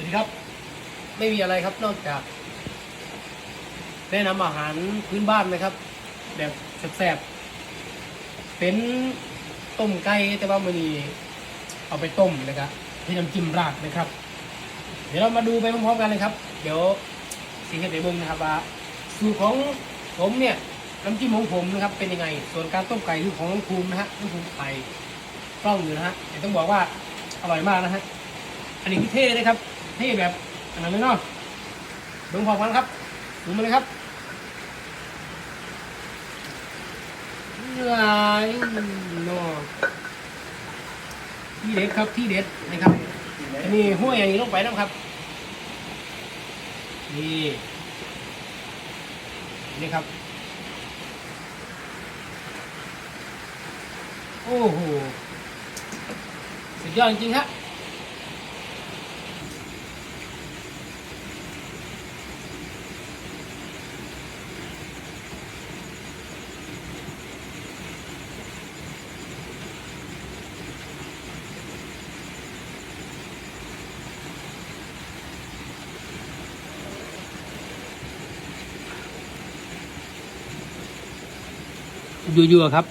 วัสดีครับ ไม่มีอะไรครับนอกจาก แนะนำอาหารพื้นบ้านนะครับ แบบแซ่บๆเป็นต้มไก่แต่ว่ามันนี้เอาไปต้มนะครับที่น้ำจิ้มราดนะครับ เดี๋ยวเรามาดูไปพร้อมๆกันเลยครับ เดี๋ยวสิ่งที่เดี๋ยวเบิ่งนะครับว่าสูตรของผมเนี่ยน้ำจิ้มของผมนะครับ เป็นยังไง ส่วนการต้มไก่คือของน้องภูมินะฮะน้องภูมิไข่กล้องอยู่นะฮะแต่ต้องบอกว่าอร่อยมากนะฮะ อันนี้คือเท่เลยครับ เท่แบบอันนั้นเลยเนาะดูพร้อมกันครับดูมาเลยครับเหนื่อยเนาะที่เด็ดครับที่เด็ดนะครับอันนี้ห้วยอย่างนี้ลงไปนะครับ นี่นี่ครับ โอ้โหสุดยอดจริงครับ ยั่วๆครับ